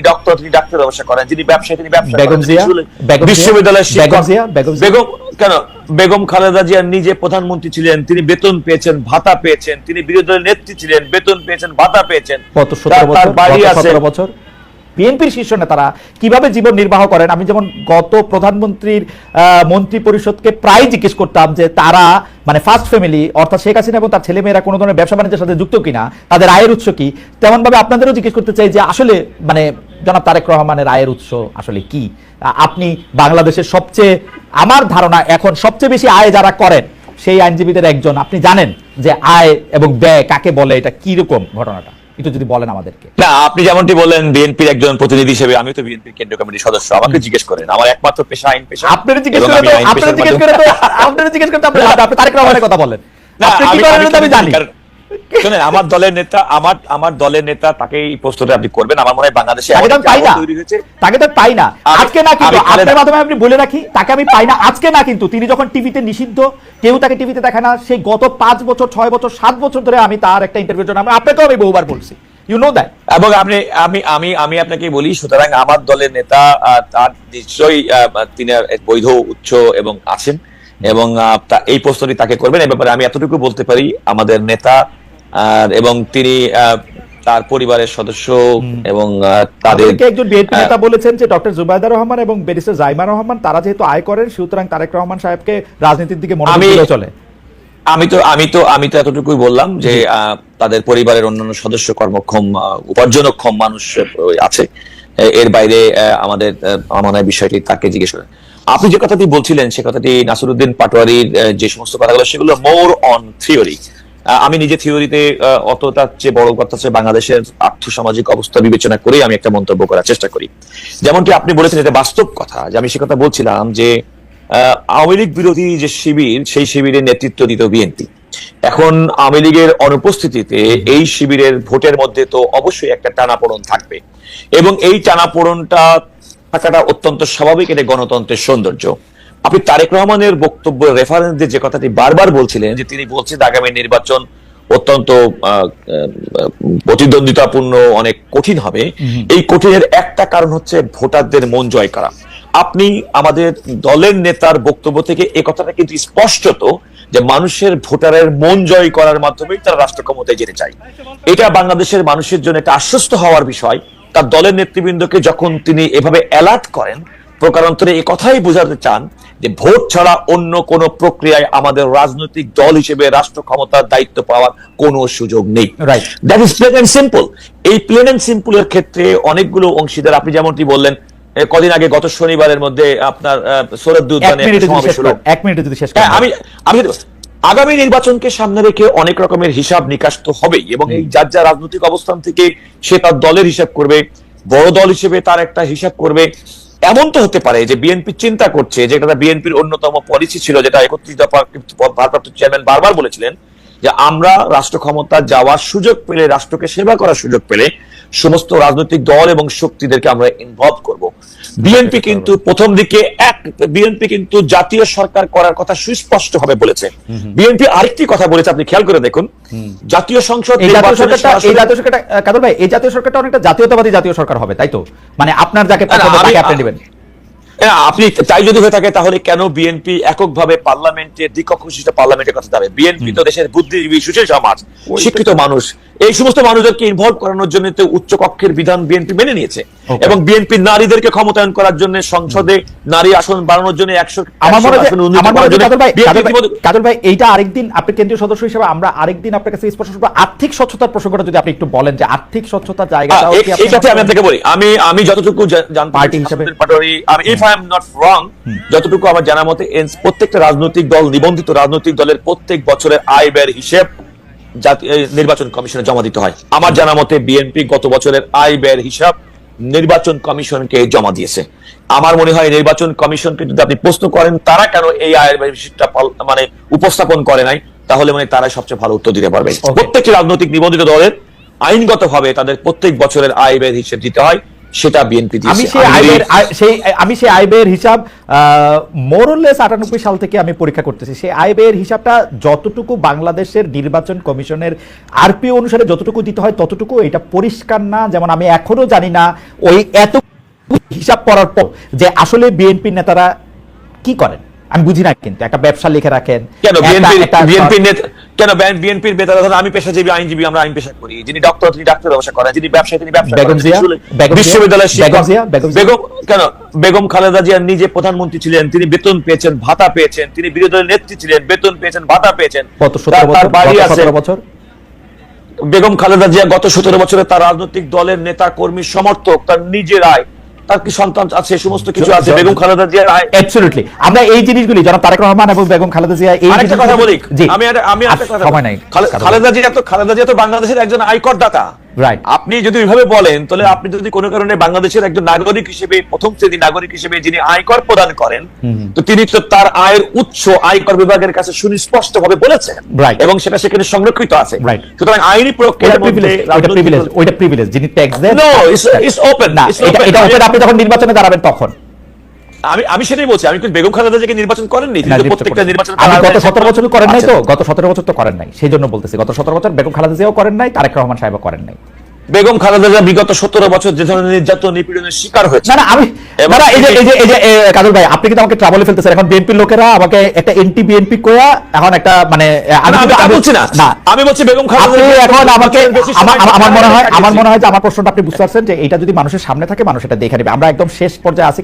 Doctor তিনি doctor ব্যবসা করেন যিনি ব্যবসায়ী তিনি ব্যবসা বেগম জিয়া? বিশ্ববিদ্যালয়ের বেগম শিক্ষক বেগম কেন? বেগম খালেদা জিয়া নিজে প্রধানমন্ত্রী ছিলেন তিনি বেতন পেয়েছেন ভাতা পেয়েছেন তিনি বিরোধী দলের নেত্রী ছিলেন বেতন পেয়েছেন ভাতা পেয়েছেন। তার- বাড়ি আছে বছর। বিএনপির শীর্ষ নেতারা কীভাবে জীবন নির্বাহ করেন? আমি যেমন গত প্রধানমন্ত্রীর মন্ত্রী পরিষদকে প্রায় জিজ্ঞেস করতাম যে তারা মানে ফার্স্ট ফ্যামিলি অর্থাৎ শেখ হাসিনা এবং তার ছেলেমেয়েরা কোনো ধরনের ব্যবসা বাণিজ্যের সাথে যুক্ত কিনা? তাদের আয়ের উৎস কি? তেমন ভাবে আপনাদেরও জিজ্ঞেস করতে চাই যে আসলে মানে জনাব তারেক রহমানের আয়ের উৎস আসলে কি? আপনি বাংলাদেশের সবচেয়ে আমার ধারণা এখন সবচেয়ে বেশি আয় যারা করেন সেই আইনজীবীদের একজন। আপনি জানেন যে আয় এবং ব্যয় কাকে বলে এটা কি রকম ঘটনাটা? একটু যদি বলেন আমাদেরকে। না আপনি যেমনটি বললেন বিএনপির একজন প্রতিনিধি হিসেবে আমিও তো বিএনপির কেন্দ্রীয় কমিটির সদস্য। আমাকে জিজ্ঞেস করেন আমার একমাত্র পেশা আইন পেশা। আপনারা জিজ্ঞেস এবং করে আমি তো আইন আপনারা জিজ্ঞেস করে তো আপনারা জিজ্ঞেস করতে আপনি তারেক রহমানের কথা বলেন। না, আপনি কি করেন আমি আমি জানি? শুনেন আমার দলের নেতা আমার আমার দলের নেতা তাকে এই প্রশ্নটা আপনি করবেন। আমার মনে হয় বাংলাদেশে তাকে তো আমি পাই না। আবহ তৈরি হয়েছে। তাকে তো পাই না। আজকে না কিন্তু আপনার মাধ্যমে আপনি বলে রাখি তাকে আমি পাই না। আজকে না কিন্তু তিনি যখন টিভিতে নিষিদ্ধ কেউ তাকে টিভিতে দেখে না। সেই গত পাঁচ বছর ছয় বছর সাত বছর ধরে আমি তার একটা ইন্টারভিউ জন্য আপনাকেও আমি বহুবার বলছি। ইউ নো দ্যাট এবং আপনি আমি আমি আমি আপনাকে বলি সুতরাং আমার দলের নেতা তার নিশ্চয়ই তিনি বৈধ উচ্চ এবং আছেন। এবং এই প্রশ্নটি তাকে করবেন। এই ব্যাপারে আমি এতটুকু বলতে পারি আমাদের নেতা আর এবং তিনি তার পরিবারের সদস্য এবং তাদের তাদেরকে একজন বিএনপি নেতা বলেছেন যে ডক্টর জুবাইদা রহমান এবং ব্যারিস্টার জাইমা রহমান তারা যেহেতু আয় করেন সুতরাং তারেক রহমান সাহেবকে রাজনীতির দিকে মনোযোগ চলে। আমি তো আমি তো আমি তো এতটুকুই বললাম যে তাদের পরিবারের অন্যান্য সদস্য কর্মক্ষম উপার্জনক্ষম মানুষ আছে। এর বাইরে আমাদের আমার বিষয়টি তাকে জিজ্ঞেস করেন। আপনি যে কথাটি বলছিলেন, সে কথাটি নাসিরুদ্দিন পাটোয়ারির যে সমস্ত কথাগুলো, সেগুলো মোর অন থিওরি আমি নিজে থিওরিতে অতটা চেয়ে বড় কথা হচ্ছে বাংলাদেশের আর্থসামাজিক অবস্থা বিবেচনা করেই আমি একটা মন্তব্য করার চেষ্টা করি। যেমনটি আপনি বলেছেন, এটা বাস্তব কথা যে আমি সে কথা বলছিলাম যে আওয়ামী লীগ বিরোধী যে শিবির, সেই শিবিরের নেতৃত্ব দিত বিএনপি। এখন আওয়ামী লীগের অনুপস্থিতিতে এই শিবিরের ভোটের মধ্যে তো অবশ্যই একটা টানাপোড়ন থাকবে। এবং এই টানাপোড়নটা থাকাটা অত্যন্ত স্বাভাবিক এটা গণতন্ত্রের সৌন্দর্য। আপনি তারেক রহমানের বক্তব্য রেফারেন্স দিয়ে যে কথাটি বারবার বলছিলেন যে তিনি বলছেন আগামী নির্বাচন অত্যন্ত প্রতিদ্বন্দ্বিতাপূর্ণ অনেক কঠিন হবে। এই কঠিনের একটা কারণ হচ্ছে ভোটারদের মন জয় করা। আপনি আমাদের দলের নেতার বক্তব্য থেকে এ কথাটা কিন্তু স্পষ্টত যে মানুষের ভোটারের মন জয় করার মাধ্যমেই তারা রাষ্ট্র ক্ষমতায় যেতে চায়। এটা বাংলাদেশের মানুষের জন্য একটা আশ্বস্ত হওয়ার বিষয়। তার দলের নেতৃবৃন্দকে যখন তিনি এভাবে অ্যালার্ট করেন প্রকারান্তরে এ কথাই বোঝাতে চান যে ভোট ছাড়া অন্য কোন প্রক্রিয়ায় আমাদের রাজনৈতিক দল হিসেবে রাষ্ট্র ক্ষমতার দায়িত্ব পাওয়ার কোনো সুযোগ নেই. That is plain and simple এই প্লেন এন্ড সিম্পলের ক্ষেত্রে অনেকগুলো অংশীদার আপনি যেমনটি বললেন কদিন আগে গত শনিবারের মধ্যে আপনার সমাবেশ হলো। এক মিনিটে যদি শেষ হ্যাঁ, আমি আমি আগামী নির্বাচনকে সামনে রেখে অনেক রকমের হিসাব নিকাশ তো হবেই এবং এই যার যা রাজনৈতিক অবস্থান থেকে সে তার দলের হিসাব করবে বড় দল হিসেবে তার একটা হিসাব করবে। এমন তো হতে পারে যে বিএনপি চিন্তা করছে যেটা বিএনপির অন্যতম পলিসি ছিল যেটা একত্রিশ দফা ভারপ্রাপ্ত চেয়ারম্যান বারবার বলেছিলেন যে আমরা রাষ্ট্র ক্ষমতা যাওয়ার সুযোগ পেলে রাষ্ট্রকে সেবা করার সুযোগ পেলে সমস্ত রাজনৈতিক দল এবং শক্তিদেরকে আমরা ইনভলভ করব। বিএনপি কিন্তু প্রথম দিকে এক বিএনপি কিন্তু জাতীয় সরকার করার কথা সুস্পষ্ট ভাবে বলেছে বিএনপি আরেকটি কথা বলেছে আপনি খেয়াল করে দেখুন। জাতীয় সংসদ এই জাতীয় সরকারটা এই জাতীয় সরকারটা আহ, ভাই এই জাতীয় সরকারটা অনেকটা জাতীয়তাবাদী জাতীয় সরকার হবে তাই তো? মানে আপনার যাকে পছন্দ তাকে আপনি হ্যাঁ, আপনি তাই যদি হয়ে থাকে তাহলে কেন বিএনপি এককভাবে পার্লামেন্টে দ্বিকক্ষ বিশিষ্ট পার্লামেন্টের কথা যাবে বিএনপি তো দেশের বুদ্ধিজীবী সুশীল সমাজ শিক্ষিত মানুষ। এই সমস্ত মানুষদেরকে ইনভলভ করানোর জন্য তো উচ্চ কক্ষের বিধান বিএনপি মেনে নিয়েছে। এবং বিএনপি নারীদেরকে ক্ষমতায়ন করার জন্য সংসদে নারী আসন বাড়ানোর জন্য একশো কাজল ভাই এইটা আরেকদিন আপনি কেন্দ্রীয় সদস্য হিসেবে আমরা আরেকদিন আপনার কাছে স্পষ্ট শুনব আর্থিক স্বচ্ছতার প্রসঙ্গটা যদি আপনি একটু বলেন যে আর্থিক স্বচ্ছতার জায়গাটা হ্যাঁ, এই- এই আমি আপনাকে বলি। আমি আমি যতটুকু জানতে হিসেবে। If I am not wrong যতটুকু আমার জানা মতে প্রত্যেকটা রাজনৈতিক দল নিবন্ধিত রাজনৈতিক দলের প্রত্যেক বছরের আয় ব্যয়ের হিসেব নির্বাচন কমিশনে জমা দিতে হয়। আমার জানা মতে বিএনপি গত বছরের আয় ব্যয়ের হিসাব নির্বাচন কমিশনকে জমা দিয়েছে। আমার মনে হয় নির্বাচন কমিশনকে যদি আপনি প্রশ্ন করেন তারা কেন এই আয়ের ব্যয়ের হিসেবটা মানে উপস্থাপন করে নাই তাহলে মানে তারা সবচেয়ে ভালো উত্তর দিতে পারবে. প্রত্যেকটি রাজনৈতিক নিবন্ধিত দলের আইনগতভাবে তাদের প্রত্যেক বছরের আয় ব্যয়ের হিসেব দিতে হয়। সেটা বিএনপি আমি সেই আইবের সেই আমি সেই আইবের হিসাব মোরলেস আটানব্বই সাল থেকে আমি পরীক্ষা করতেছি। সেই আইবের হিসাবটা যতটুকু বাংলাদেশের নির্বাচন কমিশনের আরপি অনুসারে যতটুকু দিতে হয় ততটুকু এটা পরিষ্কার না। যেমন আমি এখনও জানি না ওই এত হিসাব করার পর যে আসলে বিএনপি নেতারা কি করেন? আমি বুঝি না কিন্তু একটা ব্যবসা লিখে রাখেন কেন? বিএনপি বিএনপি নেতা কেন বিএনপির ধরেন আমি পেশাজীবী আইনজীবী আমরা আইন পেশা করি। যিনি ডক্টর তিনি ডাক্তার ব্যবসা করেন যিনি ব্যবসায়ী তিনি ব্যবসা করেন? বিশ্ববিদ্যালয়ের শিক্ষক বেগম কেন? বেগম খালেদা জিয়া নিজে প্রধানমন্ত্রী ছিলেন তিনি বেতন পেয়েছেন ভাতা পেয়েছেন তিনি বিরোধী দলের নেত্রী ছিলেন বেতন পেয়েছেন ভাতা পেয়েছেন। তার- বাড়ি আছে। বেগম খালেদা জিয়া গত সতেরো বছরে তার রাজনৈতিক দলের নেতা কর্মী সমর্থক তার নিজের আয় তার কি সন্তান আছে সমস্ত কিছু আছে বেগম খালেদা জিয়া অ্যাবসলিউটলি আমরা এই জিনিসগুলি যারা তারেক রহমান এবং বেগম খালেদা জিয়া এই একটা কথা জিনিসগুলি- বলি। আমি আমি একটা কথা সময় নাই। খালেদা জিয়া তো খালেদা জিয়া তো বাংলাদেশের একজন আয়কর দাতা। Right. আপনি যদি ওইভাবে বলেন তাহলে আপনি যদি কোনো কারণে বাংলাদেশের একজন নাগরিক হিসেবে প্রথম শ্রেণি নাগরিক হিসেবে যিনি আয়কর প্রদান করেন তো তিনি তো তার আয়ের উৎস আয়কর বিভাগের কাছে সুনিস্পষ্ট ভাবে বলেছেন. এবং সেটা সেখানে সংরক্ষিত আছে। সুতরাং আইনি প্রক্রিয়া প্রক্রিয়ার মধ্যে ওইটা প্রিভিলেজ ওইটা প্রিভিলেজ যিনি ট্যাক্স দেন নো ইটস ওপেন না এটা আপনি যখন নির্বাচনে দাঁড়াবেন তখন। আমি আমি সেটাই বলছি আমি কিন্তু বেগম খালেদা জিয়াকে নির্বাচন করেননি তো নির্বাচন প্রত্যেকটা নির্বাচন আমি গত সতেরো বছর করেন নাই তো আচ্ছা। গত সতেরো বছর তো করেন নাই সেই জন্য বলতেছি গত সতেরো বছর বেগম খালেদা জিয়াও করেন নাই তারেক রহমান সাহেব করেন নাই। বেগম খালেদা জিয়া বিগত সতেরো বছর যে ধরনের নির্যাতন নিপীড়নের শিকার হয়েছে। না না আমি না এই যে এই যে এই যে কাজল ভাই আপনি কিন্তু আমাকে ট্রাবলে ফেলতেছেন। এখন বিএনপির লোকেরা আমাকে একটা এনটি বিএনপি কোয়া এখন একটা মানে আমি কিন্তু- তা বলছি না। আমি বলছি বেগম খালেদা আপনি এখন আমাকে আমার- মনে হয় আমার মনে হয় যে আমার প্রশ্নটা আপনি বুঝতে পারছেন যে এটা যদি মানুষের সামনে থাকে মানুষ এটা দেখে নেবে। আমরা একদম শেষ পর্যায়ে আছি